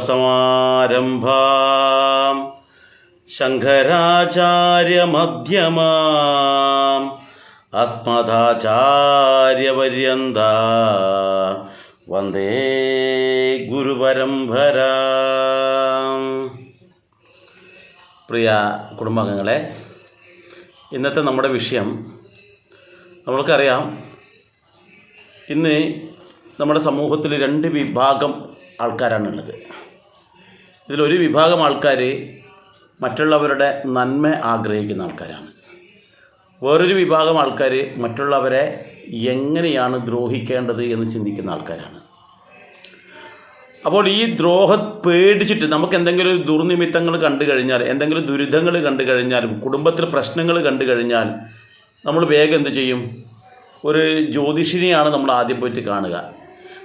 सदाशिवसमारम्भा ശങ്കരാചാര്യമധ്യമാം. അസ്മദാചാര്യപര്യന്ത. വന്ദേ ഗുരുപരമ്പര. പ്രിയ കുടുംബാംഗങ്ങളെ ഇന്നത്തെ നമ്മുടെ വിഷയം നമ്മൾക്കറിയാം. ഇന്ന് നമ്മുടെ സമൂഹത്തിൽ രണ്ട് വിഭാഗം ആൾക്കാരാണുള്ളത്. ഇതിലൊരു വിഭാഗം ആൾക്കാർ മറ്റുള്ളവരുടെ നന്മ ആഗ്രഹിക്കുന്ന ആൾക്കാരാണ്. വേറൊരു വിഭാഗം ആൾക്കാർ മറ്റുള്ളവരെ എങ്ങനെയാണ് ദ്രോഹിക്കേണ്ടത് എന്ന് ചിന്തിക്കുന്ന ആൾക്കാരാണ്. അപ്പോൾ ഈ ദ്രോഹ പേടിച്ചിട്ട് നമുക്ക് എന്തെങ്കിലും ഒരു ദുർനിമിത്തങ്ങൾ കണ്ടു കഴിഞ്ഞാൽ എന്തെങ്കിലും ദുരിതങ്ങൾ കണ്ടു കഴിഞ്ഞാൽ കുടുംബത്തിൽ പ്രശ്നങ്ങൾ കണ്ടു കഴിഞ്ഞാൽ നമ്മൾ വേഗം എന്ത് ചെയ്യും? ഒരു ജ്യോതിഷിനെയാണ് നമ്മൾ ആദ്യം പോയിട്ട് കാണുക.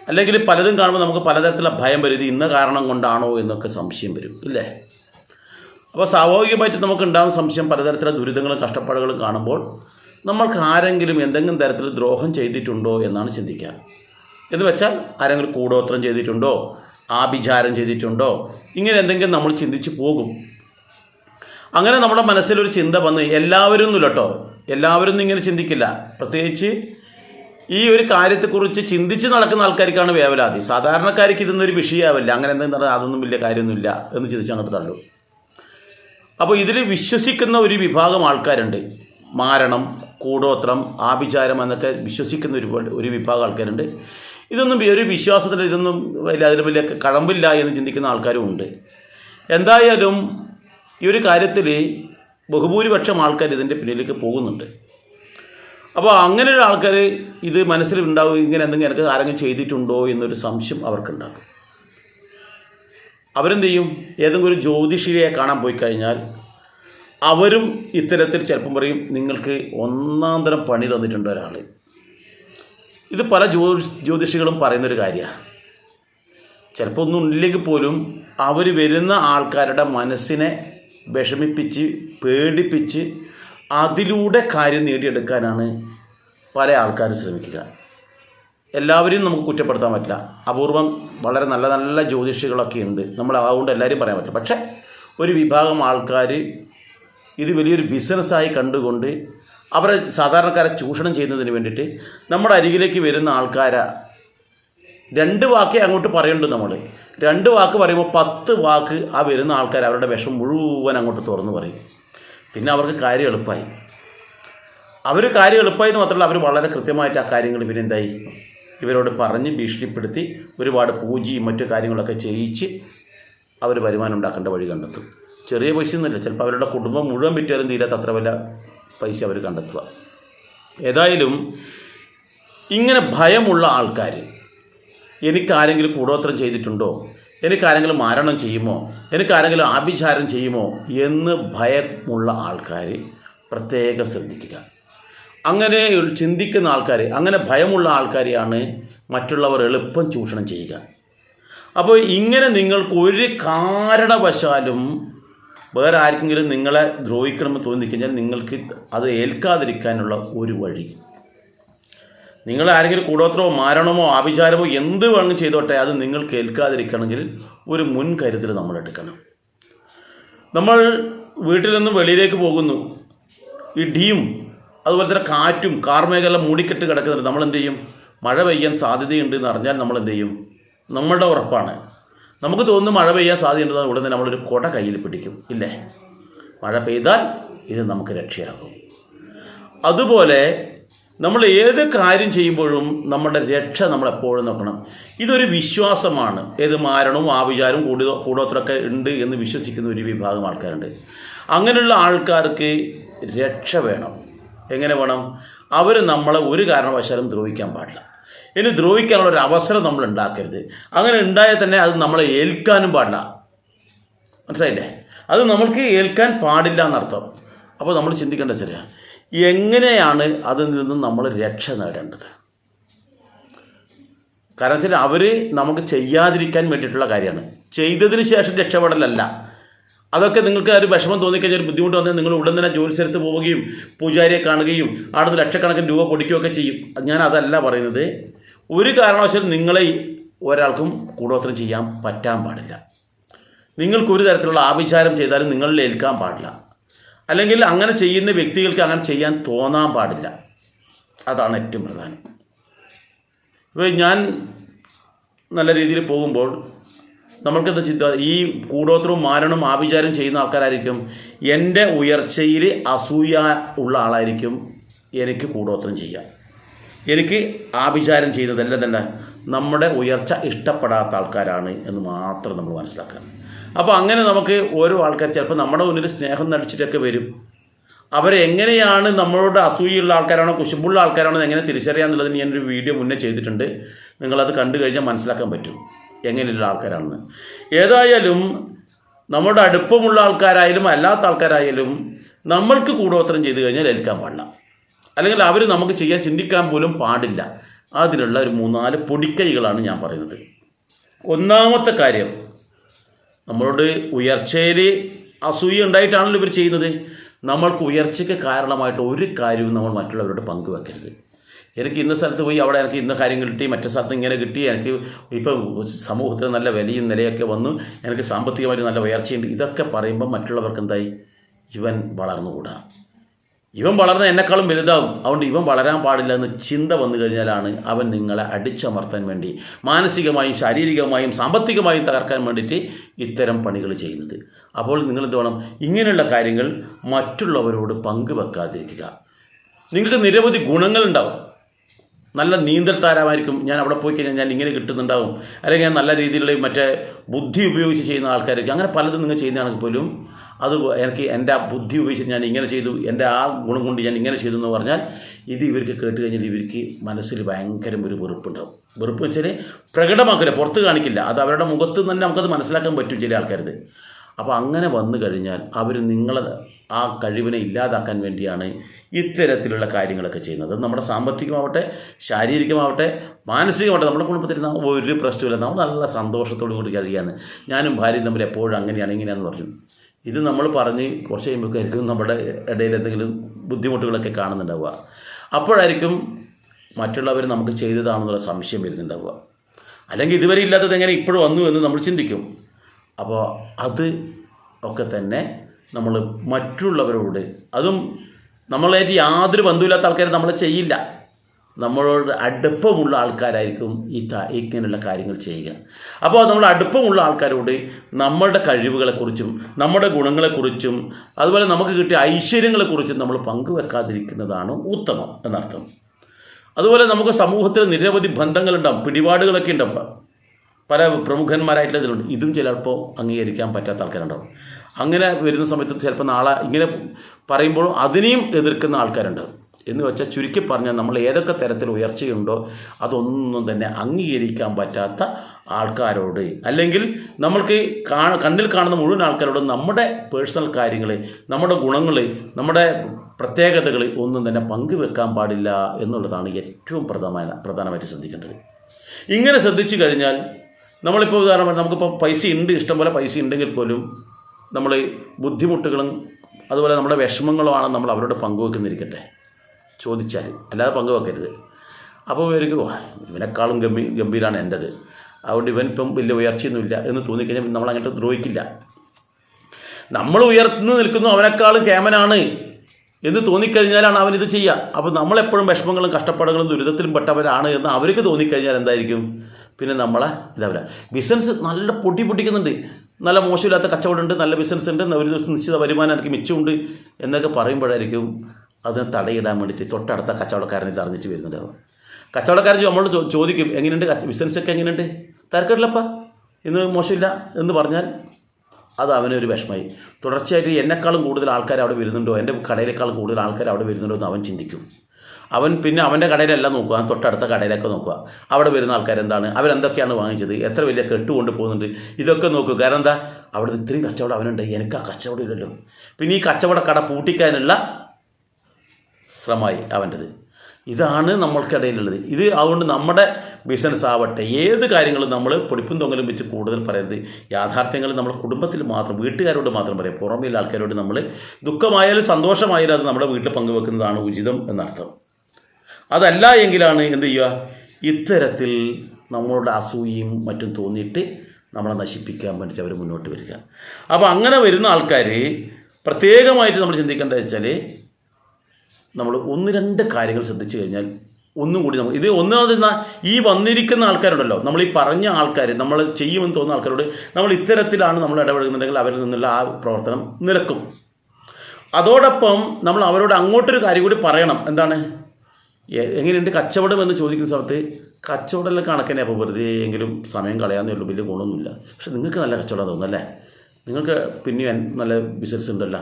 അല്ലെങ്കിൽ പലതും കാണുമ്പോൾ നമുക്ക് പലതരത്തിലുള്ള ഭയം വരുത് ഇന്ന കാരണം കൊണ്ടാണോ എന്നൊക്കെ സംശയം വരും. ഇല്ലേ? അപ്പോൾ സ്വാഭാവികമായിട്ട് നമുക്ക് ഉണ്ടാകുന്ന സംശയം പലതരത്തിലുള്ള ദുരിതങ്ങളും കഷ്ടപ്പാടുകളും കാണുമ്പോൾ നമ്മൾക്ക് ആരെങ്കിലും എന്തെങ്കിലും തരത്തിൽ ദ്രോഹം ചെയ്തിട്ടുണ്ടോ എന്നാണ് ചിന്തിക്കുക. എന്ന് വെച്ചാൽ ആരെങ്കിലും കൂടോത്രം ചെയ്തിട്ടുണ്ടോ? ആഭിചാരം ചെയ്തിട്ടുണ്ടോ? ഇങ്ങനെ എന്തെങ്കിലും നമ്മൾ ചിന്തിച്ച് പോകും. അങ്ങനെ നമ്മുടെ മനസ്സിലൊരു ചിന്ത വന്ന് എല്ലാവരും ഒന്നുമില്ല കേട്ടോ. എല്ലാവരും ഇങ്ങനെ ചിന്തിക്കില്ല. പ്രത്യേകിച്ച് ഈ ഒരു കാര്യത്തെക്കുറിച്ച് ചിന്തിച്ച് നടക്കുന്ന ആൾക്കാർക്കാണ് വേവലാതി. സാധാരണക്കാർക്ക് ഇതൊന്നും ഒരു വിഷയമാവില്ല. അങ്ങനെ എന്തെങ്കിലും അതൊന്നും വലിയ കാര്യമൊന്നുമില്ല എന്ന് ചിന്തിച്ച് അങ്ങോട്ട് തള്ളു. അപ്പോൾ ഇതിൽ വിശ്വസിക്കുന്ന ഒരു വിഭാഗം ആൾക്കാരുണ്ട്. മാരണം കൂടോത്രം ആഭിചാരം എന്നൊക്കെ വിശ്വസിക്കുന്ന ഒരു ഒരു വിഭാഗം ആൾക്കാരുണ്ട്. ഇതൊന്നും ഒരു വിശ്വാസത്തിൽ ഇതൊന്നും വലിയ അതിൽ വലിയ കഴമ്പില്ല എന്ന് ചിന്തിക്കുന്ന ആൾക്കാരും ഉണ്ട്. എന്തായാലും ഈ ഒരു കാര്യത്തിൽ ബഹുഭൂരിപക്ഷം ആൾക്കാർ ഇതിന്റെ പിന്നിലേക്ക് പോകുന്നുണ്ട്. അപ്പോൾ അങ്ങനെയുള്ള ആൾക്കാർ ഇത് മനസ്സിലുണ്ടാവും ഇങ്ങനെ എന്തെങ്കിലും എനിക്ക് ആരെങ്കിലും ചെയ്തിട്ടുണ്ടോ എന്നൊരു സംശയം അവർക്കുണ്ടാകും അവരെന്ത് ചെയ്യും ഏതെങ്കിലും ഒരു ജ്യോതിഷിയെ കാണാൻ പോയി കഴിഞ്ഞാൽ അവരും ഇത്തരത്തിൽ ചിലപ്പം പറയും നിങ്ങൾക്ക് ഒന്നാം തരം പണി തന്നിട്ടുണ്ട് ഒരാൾ ഇത് പല ജ്യോ ജ്യോതിഷികളും പറയുന്നൊരു കാര്യമാണ് ചിലപ്പോൾ ഒന്നും ഇല്ലെങ്കിൽ പോലും അവർ വരുന്ന ആൾക്കാരുടെ മനസ്സിനെ വിഷമിപ്പിച്ച് പേടിപ്പിച്ച് അതിലൂടെ കാര്യം നേടിയെടുക്കാനാണ് പല ആൾക്കാരും ശ്രമിക്കുക. എല്ലാവരെയും നമുക്ക് കുറ്റപ്പെടുത്താൻ പറ്റില്ല. അപൂർവം വളരെ നല്ല നല്ല ജ്യോതിഷികളൊക്കെ ഉണ്ട്. നമ്മൾ അതുകൊണ്ട് എല്ലാവരും പറയാൻ പറ്റില്ല. പക്ഷേ ഒരു വിഭാഗം ആൾക്കാർ ഇത് വലിയൊരു ബിസിനസ്സായി കണ്ടുകൊണ്ട് അവരെ സാധാരണക്കാരെ ചൂഷണം ചെയ്യുന്നതിന് വേണ്ടിയിട്ട് നമ്മുടെ അരികിലേക്ക് വരുന്ന ആൾക്കാരെ. രണ്ട് വാക്കേ അങ്ങോട്ട് പറയുന്നുണ്ട് നമ്മൾ രണ്ട് വാക്ക് പറയുമ്പോൾ പത്ത് വാക്ക് ആ വരുന്ന ആൾക്കാർ അവരുടെ വിഷം മുഴുവൻ അങ്ങോട്ട് തുറന്നു പറയും. പിന്നെ അവർക്ക് കാര്യം എളുപ്പമായി അവർ കാര്യം എളുപ്പമായി എന്ന് മാത്രമല്ല അവർ വളരെ കൃത്യമായിട്ട് ആ കാര്യങ്ങൾ പിന്നെ എന്തായി ഇവരോട് പറഞ്ഞ് ഭീഷണിപ്പെടുത്തി ഒരുപാട് പൂജയും മറ്റു കാര്യങ്ങളൊക്കെ ചെയ്യിച്ച് അവർ വരുമാനം ഉണ്ടാക്കേണ്ട വഴി കണ്ടെത്തും. ചെറിയ പൈസ ഒന്നുമില്ല ചിലപ്പോൾ അവരുടെ കുടുംബം മുഴുവൻ വിറ്റാലും തീരാത്ത അത്ര വില പൈസ അവർ കണ്ടെത്തുക. ഏതായാലും ഇങ്ങനെ ഭയമുള്ള ആൾക്കാർ എനിക്കാരെങ്കിലും കൂടോത്രം ചെയ്തിട്ടുണ്ടോ? എനിക്കാരെങ്കിലും മാരണം ചെയ്യുമോ? എനിക്കാരെങ്കിലും ആഭിചാരം ചെയ്യുമോ? എന്ന് ഭയമുള്ള ആൾക്കാർ പ്രത്യേകം ശ്രദ്ധിക്കുക. അങ്ങനെ ചിന്തിക്കുന്ന ആൾക്കാർ അങ്ങനെ ഭയമുള്ള ആൾക്കാരെയാണ് മറ്റുള്ളവർ എളുപ്പം ചൂഷണം ചെയ്യുക. അപ്പോൾ ഇങ്ങനെ നിങ്ങൾക്ക് ഒരു കാരണവശാലും വേറെ ആർക്കെങ്കിലും നിങ്ങളെ ദ്രോഹിക്കണമെന്ന് തോന്നിക്കഴിഞ്ഞാൽ നിങ്ങൾക്ക് അത് ഏൽക്കാതിരിക്കാനുള്ള ഒരു വഴി. നിങ്ങൾ ആരെങ്കിലും കൂടോത്രമോ മാരണമോ ആഭിചാരമോ എന്ത് വേണമെങ്കിൽ ചെയ്തോട്ടെ അത് നിങ്ങൾക്ക് ഏൽക്കാതിരിക്കണമെങ്കിൽ ഒരു മുൻകരുതൽ നമ്മൾ എടുക്കണം. നമ്മൾ വീട്ടിൽ നിന്നും വെളിയിലേക്ക് പോകുന്നു. ഇടിയും അതുപോലെ തന്നെ കാറ്റും കാർമേഘല മൂടിക്കെട്ട് കിടക്കുന്നുണ്ട്. നമ്മൾ എന്ത് ചെയ്യും? മഴ പെയ്യാൻ സാധ്യതയുണ്ട് എന്ന് അറിഞ്ഞാൽ നമ്മൾ എന്ത് ചെയ്യും? നമ്മളുടെ ഉറപ്പാണ്. നമുക്ക് തോന്നുന്നു മഴ പെയ്യാൻ സാധ്യതയുണ്ടെന്ന് ഉടനെ നമ്മളൊരു കൊട കയ്യിൽ പിടിക്കും. ഇല്ലേ? മഴ പെയ്താൽ ഇത് നമുക്ക് രക്ഷയാകും. അതുപോലെ നമ്മൾ ഏത് കാര്യം ചെയ്യുമ്പോഴും നമ്മുടെ രക്ഷ നമ്മൾ എപ്പോഴും നോക്കണം. ഇതൊരു വിശ്വാസമാണ്. ഏത് മാരണവും ആവിചാരവും കൂടി കൂടോത്രമൊക്കെ ഉണ്ട് എന്ന് വിശ്വസിക്കുന്ന ഒരു വിഭാഗം ആൾക്കാരുണ്ട്. അങ്ങനെയുള്ള ആൾക്കാർക്ക് രക്ഷ വേണം. എങ്ങനെ വേണം? അവർ നമ്മളെ ഒരു കാരണവശാലും ദ്രോഹിക്കാൻ പാടില്ല. ഇനി ദ്രോഹിക്കാനുള്ള ഒരു അവസരം നമ്മൾ ഉണ്ടാക്കരുത്. അങ്ങനെ ഉണ്ടായാൽ തന്നെ അത് നമ്മളെ ഏൽക്കാനും പാടില്ല. മനസ്സിലായില്ലേ? അത് നമ്മൾക്ക് ഏൽക്കാൻ പാടില്ല എന്നർത്ഥം. അപ്പോൾ നമ്മൾ ചിന്തിക്കേണ്ട ചെറിയ എങ്ങനെയാണ് അതിൽ നിന്നും നമ്മൾ രക്ഷ നേടേണ്ടത്? കാരണം വെച്ചാൽ അവർ നമുക്ക് ചെയ്യാതിരിക്കാൻ വേണ്ടിയിട്ടുള്ള കാര്യമാണ്. ചെയ്തതിന് ശേഷം രക്ഷപ്പെടലല്ല. അതൊക്കെ നിങ്ങൾക്ക് ഒരു വിഷമം തോന്നിക്കഴിഞ്ഞാൽ ഒരു ബുദ്ധിമുട്ട് വന്നാൽ നിങ്ങൾ ഉടൻ തന്നെ ജോലി സ്ഥലത്ത് പോവുകയും പൂജാരിയെ കാണുകയും അവിടെ നിന്ന് ലക്ഷക്കണക്കിന് രൂപ പൊടിക്കുകയൊക്കെ ചെയ്യും. ഞാൻ അതല്ല പറയുന്നത്. ഒരു കാരണവശാലും നിങ്ങളെ ഒരാൾക്കും കൂടോത്രം ചെയ്യാൻ പറ്റാൻ പാടില്ല. നിങ്ങൾക്കൊരു തരത്തിലുള്ള ആഭിചാരം ചെയ്താലും നിങ്ങളിൽ ഏൽക്കാൻ പാടില്ല. അല്ലെങ്കിൽ അങ്ങനെ ചെയ്യുന്ന വ്യക്തികൾക്ക് അങ്ങനെ ചെയ്യാൻ തോന്നാൻ പാടില്ല. അതാണ് ഏറ്റവും പ്രധാനം. ഇപ്പോൾ ഞാൻ നല്ല രീതിയിൽ പോകുമ്പോൾ നമ്മൾക്കെന്താ ചിന്ത? ഈ കൂടോത്രവും മാരണവും ആഭിചാരം ചെയ്യുന്ന ആൾക്കാരായിരിക്കും. എന്റെ ഉയർച്ചയിൽ അസൂയ ഉള്ള ആളായിരിക്കും എനിക്ക് കൂടോത്രം ചെയ്യാം എനിക്ക് ആഭിചാരം ചെയ്യുന്നതല്ല തന്നെ നമ്മുടെ ഉയർച്ച ഇഷ്ടപ്പെടാത്ത ആൾക്കാരാണ് എന്ന് മാത്രം നമ്മൾ മനസ്സിലാക്കുക. അപ്പോൾ അങ്ങനെ നമുക്ക് ഓരോ ആൾക്കാർ ചിലപ്പോൾ നമ്മുടെ മുന്നിൽ സ്നേഹം നടിച്ചിട്ടൊക്കെ വരും. അവരെങ്ങനെയാണ് നമ്മളോട് അസൂയുള്ള ആൾക്കാരാണോ കുശുമ്പുള്ള ആൾക്കാരാണോ എങ്ങനെ തിരിച്ചറിയാന്നുള്ളതിന് ഞാനൊരു വീഡിയോ മുന്നേ ചെയ്തിട്ടുണ്ട്. നിങ്ങളത് കണ്ടു കഴിഞ്ഞാൽ മനസ്സിലാക്കാൻ പറ്റും. എങ്ങനെയുള്ള ആൾക്കാരാണ് ഏതായാലും നമ്മുടെ അടുപ്പമുള്ള ആൾക്കാരായാലും അല്ലാത്ത ആൾക്കാരായാലും നമ്മൾക്ക് കൂടോത്രം ചെയ്തു കഴിഞ്ഞാൽ ഏൽക്കാൻ പാടില്ല. അല്ലെങ്കിൽ അവർ നമുക്ക് ചെയ്യാൻ ചിന്തിക്കാൻ പോലും പാടില്ല. അതിനുള്ള ഒരു മൂന്നാൽ പൊടിക്കൈകളാണ് ഞാൻ പറയുന്നത്. ഒന്നാമത്തെ കാര്യം നമ്മളോട് ഉയർച്ചയിൽ അസൂയ ഉണ്ടായിട്ടാണല്ലോ ഇവർ ചെയ്യുന്നത്. നമ്മൾക്ക് ഉയർച്ചയ്ക്ക് കാരണമായിട്ട് ഒരു കാര്യവും നമ്മൾ മറ്റുള്ളവരോട് പങ്കുവെക്കരുത്. എനിക്ക് ഇന്ന സ്ഥലത്ത് പോയി അവിടെ എനിക്ക് ഇന്ന കാര്യം കിട്ടി മറ്റേ സ്ഥലത്ത് ഇങ്ങനെ കിട്ടി എനിക്ക് ഇപ്പം സമൂഹത്തിൽ നല്ല വിലയും നിലയൊക്കെ വന്നു എനിക്ക് സാമ്പത്തികമായിട്ട് നല്ല ഉയർച്ചയുണ്ട്. ഇതൊക്കെ പറയുമ്പോൾ മറ്റുള്ളവർക്ക് എന്തായി? ഇവൻ വളർന്നുകൂടാ. ഇവൻ വളർന്ന എന്നെക്കാളും വലുതാവും. അതുകൊണ്ട് ഇവൻ വളരാൻ പാടില്ല എന്ന് ചിന്ത വന്നു കഴിഞ്ഞാലാണ് അവൻ നിങ്ങളെ അടിച്ചമർത്താൻ വേണ്ടി മാനസികമായും ശാരീരികമായും സാമ്പത്തികമായും തകർക്കാൻ വേണ്ടിയിട്ട് ഇത്തരം പണികൾ ചെയ്യുന്നത്. അപ്പോൾ നിങ്ങൾ എന്ത് വേണം? ഇങ്ങനെയുള്ള കാര്യങ്ങൾ മറ്റുള്ളവരോട് പങ്കുവെക്കാതിരിക്കുക. നിങ്ങൾക്ക് നിരവധി ഗുണങ്ങളുണ്ടാവും. നല്ല നീന്തൽ താരമായിരിക്കും ഞാൻ അവിടെ പോയി കഴിഞ്ഞാൽ ഞാൻ ഇങ്ങനെ കിട്ടുന്നുണ്ടാവും. അല്ലെങ്കിൽ ഞാൻ നല്ല രീതിയിലുള്ള മറ്റേ ബുദ്ധി ഉപയോഗിച്ച് ചെയ്യുന്ന ആൾക്കാരായിരിക്കും. അങ്ങനെ പലതും നിങ്ങൾ ചെയ്യുന്നതാണെങ്കിൽ പോലും അത് എനിക്ക് എന്റെ ആ ബുദ്ധി ഉപയോഗിച്ച് ഞാൻ ഇങ്ങനെ ചെയ്തു എന്റെ ആ ഗുണം കൊണ്ട് ഞാൻ ഇങ്ങനെ ചെയ്തു എന്ന് പറഞ്ഞാൽ ഇത് ഇവർക്ക് കേട്ട് കഴിഞ്ഞാൽ ഇവർക്ക് മനസ്സിൽ ഭയങ്കര ഒരു വെറുപ്പുണ്ടാവും. വെറുപ്പ് വെച്ചാൽ പ്രകടമാക്കില്ല പുറത്ത് കാണിക്കില്ല. അത് അവരുടെ മുഖത്ത് തന്നെ നമുക്കത് മനസ്സിലാക്കാൻ പറ്റും ചില ആൾക്കാരത് അപ്പോൾ അങ്ങനെ വന്നു കഴിഞ്ഞാൽ അവർ നിങ്ങളെ ആ കഴിവിനെ ഇല്ലാതാക്കാൻ വേണ്ടിയാണ് ഇത്തരത്തിലുള്ള കാര്യങ്ങളൊക്കെ ചെയ്യുന്നത്. നമ്മുടെ സാമ്പത്തികമാവട്ടെ ശാരീരികമാവട്ടെ മാനസികമാവട്ടെ നമ്മുടെ കുടുംബത്തിൽ ഒരു പ്രശ്നമില്ല നമ്മൾ നല്ല സന്തോഷത്തോടു കൂടി കഴിയാന്ന് ഞാനും ഭാര്യയും തമ്മിൽ എപ്പോഴും അങ്ങനെയാണ് ഇങ്ങനെയാണെന്ന് പറഞ്ഞു. ഇത് നമ്മൾ പറഞ്ഞ് കുറച്ച് കഴിയുമ്പോഴേക്കും നമ്മുടെ ഇടയിൽ എന്തെങ്കിലും ബുദ്ധിമുട്ടുകളൊക്കെ കാണുന്നുണ്ടാവുക. അപ്പോഴായിരിക്കും മറ്റുള്ളവർ നമുക്ക് ചെയ്തതാണെന്നുള്ള സംശയം വരുന്നുണ്ടാവുക. അല്ലെങ്കിൽ ഇതുവരെ ഇല്ലാത്തത് എങ്ങനെ ഇപ്പോഴും വന്നു എന്ന് നമ്മൾ ചിന്തിക്കും. അപ്പോൾ അത് ഒക്കെ തന്നെ നമ്മൾ മറ്റുള്ളവരോട്. അതും നമ്മളായിട്ട് യാതൊരു ബന്ധമില്ലാത്ത ആൾക്കാർ നമ്മൾ ചെയ്യില്ല. നമ്മളോട് അടുപ്പമുള്ള ആൾക്കാരായിരിക്കും ഈ ത- ഇങ്ങനെയുള്ള കാര്യങ്ങൾ ചെയ്യുക. അപ്പോൾ നമ്മൾ അടുപ്പമുള്ള ആൾക്കാരോട് നമ്മളുടെ കഴിവുകളെക്കുറിച്ചും നമ്മുടെ ഗുണങ്ങളെക്കുറിച്ചും അതുപോലെ നമുക്ക് കിട്ടിയ ഐശ്വര്യങ്ങളെക്കുറിച്ചും നമ്മൾ പങ്കുവെക്കാതിരിക്കുന്നതാണ് ഉത്തമം എന്നർത്ഥം. അതുപോലെ നമുക്ക് സമൂഹത്തിൽ നിരവധി ബന്ധങ്ങളുണ്ടാവും പിടിപാടുകളൊക്കെ ഉണ്ടാവും. പല പ്രമുഖന്മാരായിട്ടുള്ള ഇതിലുണ്ട് ഇതും ചിലപ്പോൾ അംഗീകരിക്കാൻ പറ്റാത്ത ആൾക്കാരുണ്ടാവും. അങ്ങനെ വരുന്ന സമയത്ത് ചിലപ്പോൾ നാളെ ഇങ്ങനെ പറയുമ്പോഴും അതിനെയും എതിർക്കുന്ന ആൾക്കാരുണ്ട്. എന്ന് വെച്ചാൽ ചുരുക്കി പറഞ്ഞാൽ നമ്മൾ ഏതൊക്കെ തരത്തിൽ ഉയർച്ചയുണ്ടോ അതൊന്നും തന്നെ അംഗീകരിക്കാൻ പറ്റാത്ത ആൾക്കാരോട്. അല്ലെങ്കിൽ നമ്മൾക്ക് കണ്ണിൽ കാണുന്ന മുഴുവൻ ആൾക്കാരോടും നമ്മുടെ പേഴ്സണൽ കാര്യങ്ങൾ നമ്മുടെ ഗുണങ്ങൾ നമ്മുടെ പ്രത്യേകതകൾ ഒന്നും തന്നെ പങ്കുവെക്കാൻ പാടില്ല എന്നുള്ളതാണ് ഏറ്റവും പ്രധാന പ്രധാനമായിട്ട് ശ്രദ്ധിക്കേണ്ടത്. ഇങ്ങനെ ശ്രദ്ധിച്ചു കഴിഞ്ഞാൽ നമ്മളിപ്പോൾ ഉദാഹരണം നമുക്കിപ്പോൾ പൈസ ഉണ്ട് ഇഷ്ടംപോലെ പൈസ ഉണ്ടെങ്കിൽ പോലും നമ്മൾ ബുദ്ധിമുട്ടുകളും അതുപോലെ നമ്മുടെ വിഷമങ്ങളുമാണ് നമ്മൾ അവരോട് പങ്കുവെക്കുന്നിരിക്കട്ടെ. ചോദിച്ചാൽ അല്ലാതെ പങ്കുവെക്കരുത്. അപ്പോൾ ഇവർക്ക് ഇവനേക്കാളും ഗംഭീ ഗംഭീരാണ് എന്റെത്. അതുകൊണ്ട് ഇവൻ ഇപ്പം വലിയ ഉയർച്ചയൊന്നുമില്ല എന്ന് തോന്നിക്കഴിഞ്ഞാൽ നമ്മൾ അങ്ങോട്ട് ദ്രോഹിക്കില്ല. നമ്മൾ ഉയർന്നു നിൽക്കുന്നു അവനേക്കാളും കേമനാണ് എന്ന് തോന്നിക്കഴിഞ്ഞാലാണ് അവൻ ഇത് ചെയ്യുക. അപ്പോൾ നമ്മളെപ്പോഴും വിഷമങ്ങളും കഷ്ടപ്പാടുകളും ദുരിതത്തിലും പെട്ടവരാണ് എന്ന് അവർക്ക് തോന്നിക്കഴിഞ്ഞാൽ എന്തായിരിക്കും? പിന്നെ നമ്മളെ ഇതാവില്ല ബിസിനസ് നല്ല പൊട്ടി പൊട്ടിക്കുന്നുണ്ട്. നല്ല മോശമില്ലാത്ത കച്ചവടമുണ്ട് നല്ല ബിസിനസ് ഉണ്ട് ഒരു ദിവസം നിശ്ചിത വരുമാനം എനിക്ക് മിച്ചമുണ്ട് എന്നൊക്കെ പറയുമ്പോഴായിരിക്കും അതിനെ തടയിടാൻ വേണ്ടിയിട്ട് തൊട്ടടുത്ത കച്ചവടക്കാരൻ ഇത് അറിഞ്ഞിട്ട് വരുന്നുണ്ടാവും കച്ചവടക്കാരൻ നമ്മളോട് ചോദിക്കും എങ്ങനെയുണ്ട് ബിസിനസ്സൊക്കെ എങ്ങനെയുണ്ട്? തിരക്കിടില്ലപ്പ? ഇന്ന് മോശമില്ല? എന്ന് പറഞ്ഞാൽ അത് അവനൊരു വിഷമമായി. തുടർച്ചയായിട്ട് എന്നെക്കാളും കൂടുതൽ ആൾക്കാർ അവിടെ വരുന്നുണ്ടോ? എന്റെ കടയിലേക്കാളും കൂടുതൽ ആൾക്കാർ അവിടെ വരുന്നുണ്ടോ എന്ന് അവൻ ചിന്തിക്കും. അവൻ പിന്നെ അവന്റെ കടയിലല്ല നോക്കുക തൊട്ടടുത്ത കടയിലൊക്കെ നോക്കുക. അവിടെ വരുന്ന ആൾക്കാരെന്താണ്? അവരെന്തൊക്കെയാണ് വാങ്ങിച്ചത്? എത്ര വലിയ കെട്ട് കൊണ്ടുപോകുന്നുണ്ട് ഇതൊക്കെ നോക്കുക കാരണം എന്താ? അവിടെ ഇത്രയും കച്ചവടം അവനുണ്ട്. എനിക്ക് ആ കച്ചവടം ഇല്ലല്ലോ. പിന്നെ ഈ കച്ചവട കട പൂട്ടിക്കാനുള്ള ശ്രമമായി അവന്റെത്. ഇതാണ് നമ്മൾക്കിടയിലുള്ളത്. ഇത് അതുകൊണ്ട് നമ്മുടെ ബിസിനസ് ആവട്ടെ. ഏത് കാര്യങ്ങളും നമ്മൾ പൊടിപ്പും തൊങ്ങലും വെച്ച് കൂടുതൽ പറയരുത്. യാഥാർത്ഥ്യങ്ങൾ നമ്മുടെ കുടുംബത്തിൽ മാത്രം വീട്ടുകാരോട് മാത്രം പറയാം. പുറമേയുള്ള ആൾക്കാരോട് നമ്മൾ ദുഃഖമായാലും സന്തോഷമായാലും അത് നമ്മുടെ വീട്ടിൽ പങ്കുവെക്കുന്നതാണ് ഉചിതം എന്നർത്ഥം. അതല്ല എങ്കിലാണ് എന്ത് ചെയ്യുക? ഇത്തരത്തിൽ നമ്മളുടെ അസൂയയും മറ്റും തോന്നിയിട്ട് നമ്മളെ നശിപ്പിക്കാൻ വേണ്ടി അവർ മുന്നോട്ട് വരിക. അപ്പോൾ അങ്ങനെ വരുന്ന ആൾക്കാർ പ്രത്യേകമായിട്ട് നമ്മൾ ചിന്തിക്കേണ്ടത് വെച്ചാൽ നമ്മൾ ഒന്ന് രണ്ട് കാര്യങ്ങൾ ശ്രദ്ധിച്ചു കഴിഞ്ഞാൽ ഒന്നും കൂടി നമുക്ക് ഇത് ഒന്നാമത് ഈ വന്നിരിക്കുന്ന ആൾക്കാരുണ്ടല്ലോ. നമ്മൾ ഈ പറഞ്ഞ ആൾക്കാർ നമ്മൾ ചെയ്യുമെന്ന് തോന്നുന്ന ആൾക്കാരോട് നമ്മൾ ഇത്തരത്തിലാണ് നമ്മൾ ഇടപെടുന്നുണ്ടെങ്കിൽ അവരിൽ നിന്നുള്ള ആ പ്രവർത്തനം നിലക്കും. അതോടൊപ്പം നമ്മൾ അവരോട് അങ്ങോട്ടൊരു കാര്യം കൂടി പറയണം. എന്താണ്? എങ്ങനെയുണ്ട് കച്ചവടം എന്ന് ചോദിക്കുന്ന സമയത്ത് കച്ചവടമെല്ലാം കണക്കന്നെ അപ്പോൾ വെറുതെ എങ്കിലും സമയം കളയാന്നേ ഉള്ളൂ വലിയ ഗുണമൊന്നുമില്ല. പക്ഷെ നിങ്ങൾക്ക് നല്ല കച്ചവടം തോന്നുന്നല്ലേ നിങ്ങൾക്ക് പിന്നെയും നല്ല ബിസിനസ് ഉണ്ടല്ലോ.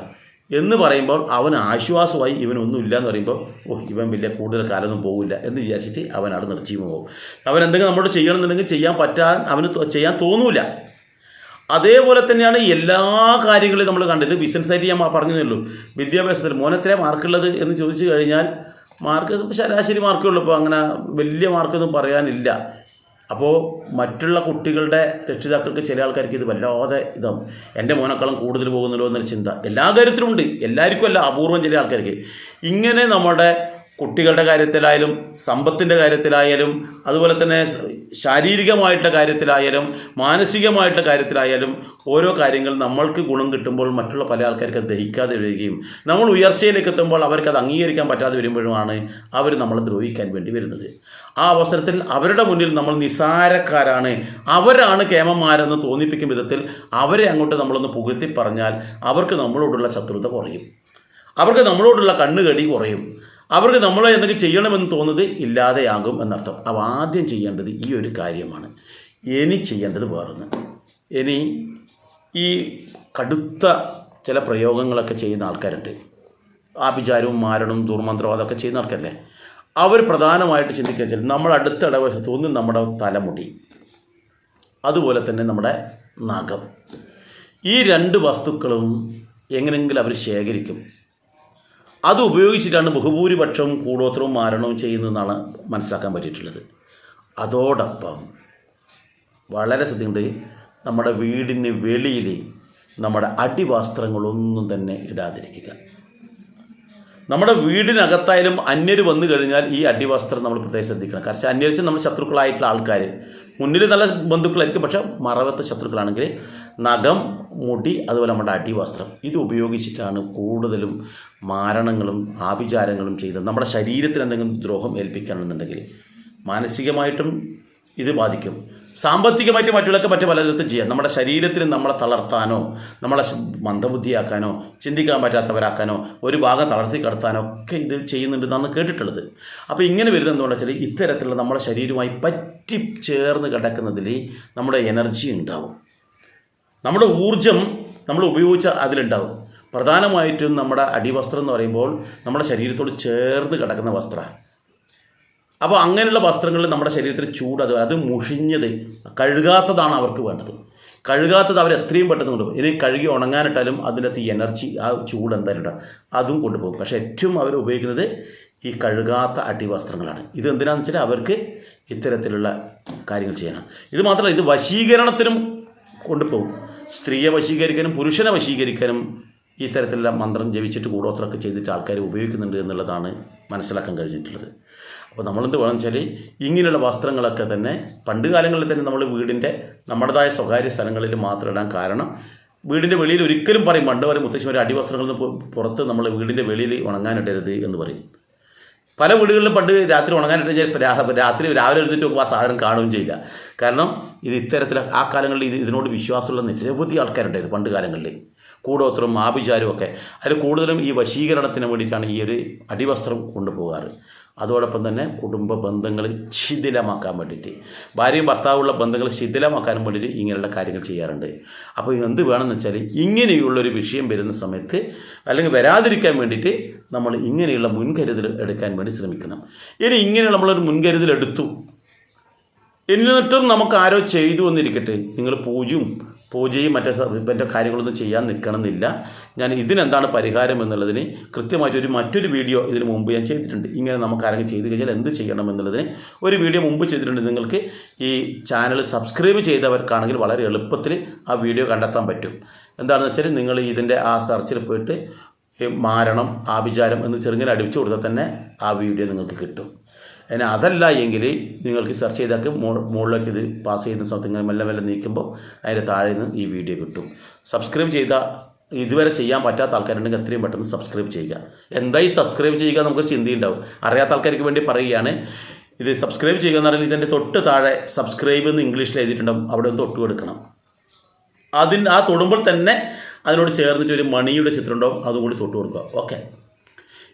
എന്ന് പറയുമ്പോൾ അവൻ ആശ്വാസമായി ഇവനൊന്നും ഇല്ല എന്ന് പറയുമ്പോൾ ഓ ഇവൻ വലിയ കൂടുതൽ കാലമൊന്നും പോകില്ല എന്ന് വിചാരിച്ചിട്ട് അവൻ അവിടെ നിർത്തി പോകും അവൻ എന്തെങ്കിലും നമ്മളോട് ചെയ്യണമെന്നുണ്ടെങ്കിൽ ചെയ്യാൻ പറ്റാൻ അവന് ചെയ്യാൻ തോന്നൂല. അതേപോലെ തന്നെയാണ് എല്ലാ കാര്യങ്ങളും നമ്മൾ കണ്ടത്. ബിസിനസ്സായിട്ട് ഞാൻ പറഞ്ഞതേ ഉള്ളൂ. വിദ്യാഭ്യാസത്തിൽ മോനെത്രയാണ് മാർക്കുള്ളത് എന്ന് ചോദിച്ചു കഴിഞ്ഞാൽ മാർക്ക് ശരാശരി മാർക്കേ ഉള്ളൂ. ഇപ്പോൾ അങ്ങനെ വലിയ മാർക്കൊന്നും പറയാനില്ല. അപ്പോൾ മറ്റുള്ള കുട്ടികളുടെ രക്ഷിതാക്കൾക്ക് ചില ആൾക്കാർക്ക് ഇത് വല്ലാതെ ഇതാവും. എന്റെ മോനേക്കാളും കൂടുതൽ പോകുന്നല്ലോ എന്നൊരു ചിന്ത. എല്ലാ കാര്യത്തിലും ഉണ്ട്. എല്ലാവർക്കും അല്ല അപൂർവം ചില ആൾക്കാർക്ക്. ഇങ്ങനെ നമ്മുടെ കുട്ടികളുടെ കാര്യത്തിലായാലും സമ്പത്തിന്റെ കാര്യത്തിലായാലും അതുപോലെ തന്നെ ശാരീരികമായിട്ടുള്ള കാര്യത്തിലായാലും മാനസികമായിട്ടുള്ള കാര്യത്തിലായാലും ഓരോ കാര്യങ്ങൾ നമ്മൾക്ക് ഗുണം കിട്ടുമ്പോൾ മറ്റുള്ള പല ആൾക്കാർക്ക് ദഹിക്കാതെ വരികയും നമ്മൾ ഉയർച്ചയിലേക്ക് എത്തുമ്പോൾ അവർക്ക് അത് അംഗീകരിക്കാൻ പറ്റാതെ വരുമ്പോഴുമാണ് അവർ നമ്മളെ ദ്രോഹിക്കാൻ വേണ്ടി വരുന്നത്. ആ അവസരത്തിൽ അവരുടെ മുന്നിൽ നമ്മൾ നിസാരക്കാരാണ് അവരാണ് കേമന്മാരെന്ന് തോന്നിപ്പിക്കും വിധത്തിൽ അവരെ അങ്ങോട്ട് നമ്മളൊന്ന് പുകഴ്ത്തി പറഞ്ഞാൽ അവർക്ക് നമ്മളോടുള്ള ശത്രുത കുറയും. അവർക്ക് നമ്മളോടുള്ള കണ്ണുകടി കുറയും. അവർക്ക് നമ്മളെ എന്തെങ്കിലും ചെയ്യണമെന്ന് തോന്നുന്നത് ഇല്ലാതെയാകും എന്നർത്ഥം. അപ്പോൾ ആദ്യം ചെയ്യേണ്ടത് ഈ ഒരു കാര്യമാണ്. ഇനി ചെയ്യേണ്ടത് വേറൊന്ന്. ഇനി ഈ കടുത്ത ചില പ്രയോഗങ്ങളൊക്കെ ചെയ്യുന്ന ആൾക്കാരുണ്ട്. ആഭിചാരവും മാരണവും ദുർമന്ത്രവും അതൊക്കെ ചെയ്യുന്ന ആൾക്കാരല്ലേ? അവർ പ്രധാനമായിട്ട് ചിന്തിക്കുക വെച്ചാൽ നമ്മുടെ അടുത്ത ഇടവശത്ത് ഒന്ന് നമ്മുടെ തലമുടി അതുപോലെ തന്നെ നമ്മുടെ നഖം. ഈ രണ്ട് വസ്തുക്കളും എങ്ങനെയെങ്കിലും അവർ ശേഖരിക്കും. അത് ഉപയോഗിച്ചിട്ടാണ് ബഹുഭൂരിപക്ഷവും കൂടോത്രവും മാരണവും ചെയ്യുന്നതെന്നാണ് മനസ്സിലാക്കാൻ പറ്റിയിട്ടുള്ളത്. അതോടൊപ്പം വളരെ ശ്രദ്ധിക്കേണ്ടത് നമ്മുടെ വീടിന് വെളിയിൽ നമ്മുടെ അടിവസ്ത്രങ്ങളൊന്നും തന്നെ ഇടാതിരിക്കുക. നമ്മുടെ വീടിനകത്തായാലും അന്യർ വന്നു കഴിഞ്ഞാൽ ഈ അടിവസ്ത്രം നമ്മൾ പ്രത്യേകം ശ്രദ്ധിക്കണം. കാരണം അന്വേഷിച്ച് നമ്മൾ ശത്രുക്കളായിട്ടുള്ള ആൾക്കാർ മുന്നിൽ നല്ല ബന്ധുക്കളായിരിക്കും പക്ഷെ മറവത്തെ ശത്രുക്കളാണെങ്കിൽ നഖം മുടി അതുപോലെ നമ്മുടെ അടിവസ്ത്രം. ഇത് ഉപയോഗിച്ചിട്ടാണ് കൂടുതലും മാരണങ്ങളും ആഭിചാരങ്ങളും ചെയ്തത്. നമ്മുടെ ശരീരത്തിന് എന്തെങ്കിലും ദ്രോഹം ഏൽപ്പിക്കുകയാണെന്നുണ്ടെങ്കിൽ മാനസികമായിട്ടും ഇത് ബാധിക്കും. സാമ്പത്തികമായിട്ട് മറ്റുള്ളവർക്ക് മറ്റു പലതരത്തിൽ ചെയ്യാം. നമ്മുടെ ശരീരത്തിന് നമ്മളെ തളർത്താനോ നമ്മളെ മന്ദബുദ്ധിയാക്കാനോ ചിന്തിക്കാൻ പറ്റാത്തവരാക്കാനോ ഒരു ഭാഗം തളർത്തി കടത്താനോ ഒക്കെ ഇത് ചെയ്യുന്നുണ്ടെന്നാണ് കേട്ടിട്ടുള്ളത്. അപ്പോൾ ഇങ്ങനെ വരുന്നത് എന്തുകൊണ്ടാണ് വെച്ചാൽ ഇത്തരത്തിലുള്ള നമ്മുടെ ശരീരവുമായി പറ്റി ചേർന്ന് കിടക്കുന്നതിൽ നമ്മുടെ എനർജി ഉണ്ടാവും. നമ്മുടെ ഊർജം നമ്മൾ ഉപയോഗിച്ച അതിലുണ്ടാവും. പ്രധാനമായിട്ടും നമ്മുടെ അടിവസ്ത്രം എന്ന് പറയുമ്പോൾ നമ്മുടെ ശരീരത്തോട് ചേർന്ന് കിടക്കുന്ന വസ്ത്രമാണ്. അപ്പോൾ അങ്ങനെയുള്ള വസ്ത്രങ്ങളിൽ നമ്മുടെ ശരീരത്തിൽ ചൂട് അത് അത് മുഷിഞ്ഞത് കഴുകാത്തതാണ് അവർക്ക് വേണ്ടത്. കഴുകാത്തത് അവർ എത്രയും പെട്ടെന്ന് കൊണ്ടുപോകും. ഇനി കഴുകി ഉണങ്ങാനിട്ടാലും അതിനകത്ത് ഈ എനർജി ആ ചൂട് എന്തായാലും ഇട്ടാൽ അതും കൊണ്ടുപോകും. പക്ഷേ ഏറ്റവും അവർ ഉപയോഗിക്കുന്നത് ഈ കഴുകാത്ത അടിവസ്ത്രങ്ങളാണ്. ഇത് എന്തിനാണെന്ന് വെച്ചാൽ അവർക്ക് ഇത്തരത്തിലുള്ള കാര്യങ്ങൾ ചെയ്യാനാണ്. ഇത് മാത്രമല്ല ഇത് വശീകരണത്തിനും കൊണ്ടുപോകും. സ്ത്രീയെ വശീകരിക്കാനും പുരുഷനെ വശീകരിക്കാനും ഇത്തരത്തിലുള്ള മന്ത്രം ജപിച്ചിട്ട് കൂടോത്രമൊക്കെ ചെയ്തിട്ട് ആൾക്കാർ ഉപയോഗിക്കുന്നുണ്ട് എന്നുള്ളതാണ് മനസ്സിലാക്കാൻ കഴിഞ്ഞിട്ടുള്ളത്. അപ്പോൾ നമ്മളെന്ത് വേണം വെച്ചാൽ ഇങ്ങനെയുള്ള വസ്ത്രങ്ങളൊക്കെ തന്നെ പണ്ട് കാലങ്ങളിൽ തന്നെ നമ്മൾ വീടിന്റെ നമ്മുടേതായ സ്വകാര്യ സ്ഥലങ്ങളിൽ മാത്രം ഇടാൻ കാരണം വീടിന്റെ വെളിയിൽ ഒരിക്കലും പറയും പണ്ട് പറയും മുത്തശ്ശിമാർ അടിവസ്ത്രങ്ങളിൽ പുറത്ത് നമ്മൾ വീടിന്റെ വെളിയിൽ ഉണങ്ങാനിടരുത് എന്ന് പറയും. പല വീടുകളിലും പണ്ട് രാത്രി ഉണങ്ങാനിട്ട് രാത്രി രാവിലെ എഴുന്നേറ്റ് നോക്കുമ്പോൾ ആ സാധനം കാണുകയും ചെയ്യില്ല. കാരണം ഇത് ഇത്തരത്തിൽ ആ കാലങ്ങളിൽ ഇത് ഇതിനോട് വിശ്വാസമുള്ള നിരവധി ആൾക്കാരുണ്ടായിരുന്നു പണ്ട് കാലങ്ങളിൽ. കൂടോത്രവും ആഭിചാരവും ഒക്കെ അതിൽ കൂടുതലും ഈ വശീകരണത്തിന് വേണ്ടിയിട്ടാണ് ഈ ഒരു അടിവസ്ത്രം കൊണ്ടുപോകാറ്. അതോടൊപ്പം തന്നെ കുടുംബ ബന്ധങ്ങൾ ശിഥിലമാക്കാൻ വേണ്ടിയിട്ട്. ഭാര്യയും ഭർത്താവുള്ള ബന്ധങ്ങൾ ശിഥിലമാക്കാനും വേണ്ടിയിട്ട് ഇങ്ങനെയുള്ള കാര്യങ്ങൾ ചെയ്യാറുണ്ട്. അപ്പോൾ എന്ത് വേണമെന്ന് വെച്ചാൽ ഇങ്ങനെയുള്ളൊരു വിഷയം വരുന്ന സമയത്ത് അല്ലെങ്കിൽ വരാതിരിക്കാൻ വേണ്ടിയിട്ട് നമ്മൾ ഇങ്ങനെയുള്ള മുൻകരുതൽ എടുക്കാൻ വേണ്ടി ശ്രമിക്കണം. ഇനി ഇങ്ങനെ നമ്മളൊരു മുൻകരുതൽ എടുത്തു എന്നിട്ടും നമുക്ക് ആരോ ചെയ്തു എന്നിരിക്കട്ടെ നിങ്ങൾ പൂജയും പൂജയും മറ്റേ മറ്റേ കാര്യങ്ങളൊന്നും ചെയ്യാൻ നിൽക്കണമെന്നില്ല. ഞാൻ ഇതിനെന്താണ് പരിഹാരം എന്നുള്ളതിന് കൃത്യമായിട്ടൊരു മറ്റൊരു വീഡിയോ ഇതിന് മുമ്പ് ഞാൻ ചെയ്തിട്ടുണ്ട്. ഇങ്ങനെ നമുക്ക് ആരെങ്കിലും ചെയ്ത് കഴിഞ്ഞാൽ എന്ത് ചെയ്യണം എന്നുള്ളതിന് ഒരു വീഡിയോ മുമ്പ് ചെയ്തിട്ടുണ്ട്. നിങ്ങൾക്ക് ഈ ചാനൽ സബ്സ്ക്രൈബ് ചെയ്തവർക്കാണെങ്കിൽ വളരെ എളുപ്പത്തിൽ ആ വീഡിയോ കണ്ടെത്താൻ പറ്റും. എന്താണെന്ന് വെച്ചാൽ നിങ്ങൾ ഇതിന്റെ ആ സെർച്ചിൽ പോയിട്ട് മാരണം ആഭിചാരം എന്ന് ചെറുങ്ങനെ അടിച്ചു കൊടുത്താൽ തന്നെ ആ വീഡിയോ നിങ്ങൾക്ക് കിട്ടും. ഇനി അതല്ല എങ്കിൽ നിങ്ങൾക്ക് സെർച്ച് ചെയ്താൽ മുകളിലേക്ക് ഇത് പാസ് ചെയ്യുന്ന സമയത്ത് നിങ്ങൾ മെല്ലെ മെല്ലെ നീക്കുമ്പോൾ അതിന്റെ താഴെ നിന്ന് ഈ വീഡിയോ കിട്ടും. സബ്സ്ക്രൈബ് ചെയ്ത ഇതുവരെ ചെയ്യാൻ പറ്റാത്ത ആൾക്കാരുണ്ടെങ്കിൽ എത്രയും പെട്ടെന്ന് സബ്സ്ക്രൈബ് ചെയ്യുക. എന്തായി സബ്സ്ക്രൈബ് ചെയ്യുക നമുക്കൊരു ചിന്തയുണ്ടാവും. അറിയാത്ത ആൾക്കാർക്ക് വേണ്ടി പറയുകയാണ് ഇത് സബ്സ്ക്രൈബ് ചെയ്യുക എന്ന് പറഞ്ഞാൽ ഇതിന്റെ തൊട്ട് താഴെ സബ്സ്ക്രൈബ് എന്ന് ഇംഗ്ലീഷിൽ എഴുതിയിട്ടുണ്ടാവും. അവിടെ ഒന്ന് തൊട്ട് കൊടുക്കണം. അതിന് ആ തൊടുമ്പോൾ തന്നെ അതിനോട് ചേർന്നിട്ട് ഒരു മണിയുടെ ചിത്രം ഉണ്ടാവും. അതും കൂടി തൊട്ട് കൊടുക്കുക. ഓക്കെ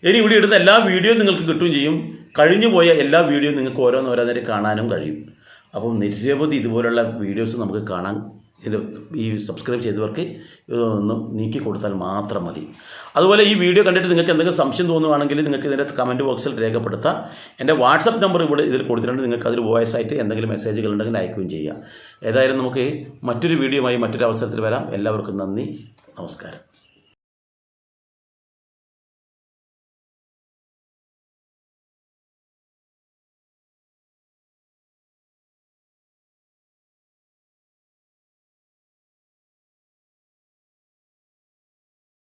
ഇനി ഇവിടെ ഇടുന്ന എല്ലാ വീഡിയോയും നിങ്ങൾക്ക് കിട്ടുകയും ചെയ്യും. കഴിഞ്ഞു പോയ എല്ലാ വീഡിയോയും നിങ്ങൾക്ക് ഓരോന്നോരോന്നേരം കാണാനും കഴിയും. അപ്പം നിരവധി ഇതുപോലുള്ള വീഡിയോസ് നമുക്ക് കാണാൻ ഇത് ഈ സബ്സ്ക്രൈബ് ചെയ്തവർക്ക് ഇതൊന്ന് നീക്കി കൊടുത്താൽ മാത്രം മതി. അതുപോലെ ഈ വീഡിയോ കണ്ടിട്ട് നിങ്ങൾക്ക് എന്തെങ്കിലും സംശയം തോന്നുവാണെങ്കിൽ നിങ്ങൾക്ക് ഇതിന്റെ കമന്റ് ബോക്സിൽ രേഖപ്പെടുത്താം. എന്റെ വാട്സപ്പ് നമ്പർ ഇവിടെ ഇതിൽ കൊടുത്തിട്ടുണ്ട്. നിങ്ങൾക്ക് അതിൽ വോയിസ് ആയിട്ട് എന്തെങ്കിലും മെസ്സേജുകൾ ഉണ്ടെങ്കിൽ അയക്കുകയും ചെയ്യാം. ഏതായാലും നമുക്ക് മറ്റൊരു വീഡിയോയുമായി മറ്റൊരു അവസരത്തിൽ വരാം. എല്ലാവർക്കും നന്ദി. നമസ്കാരം.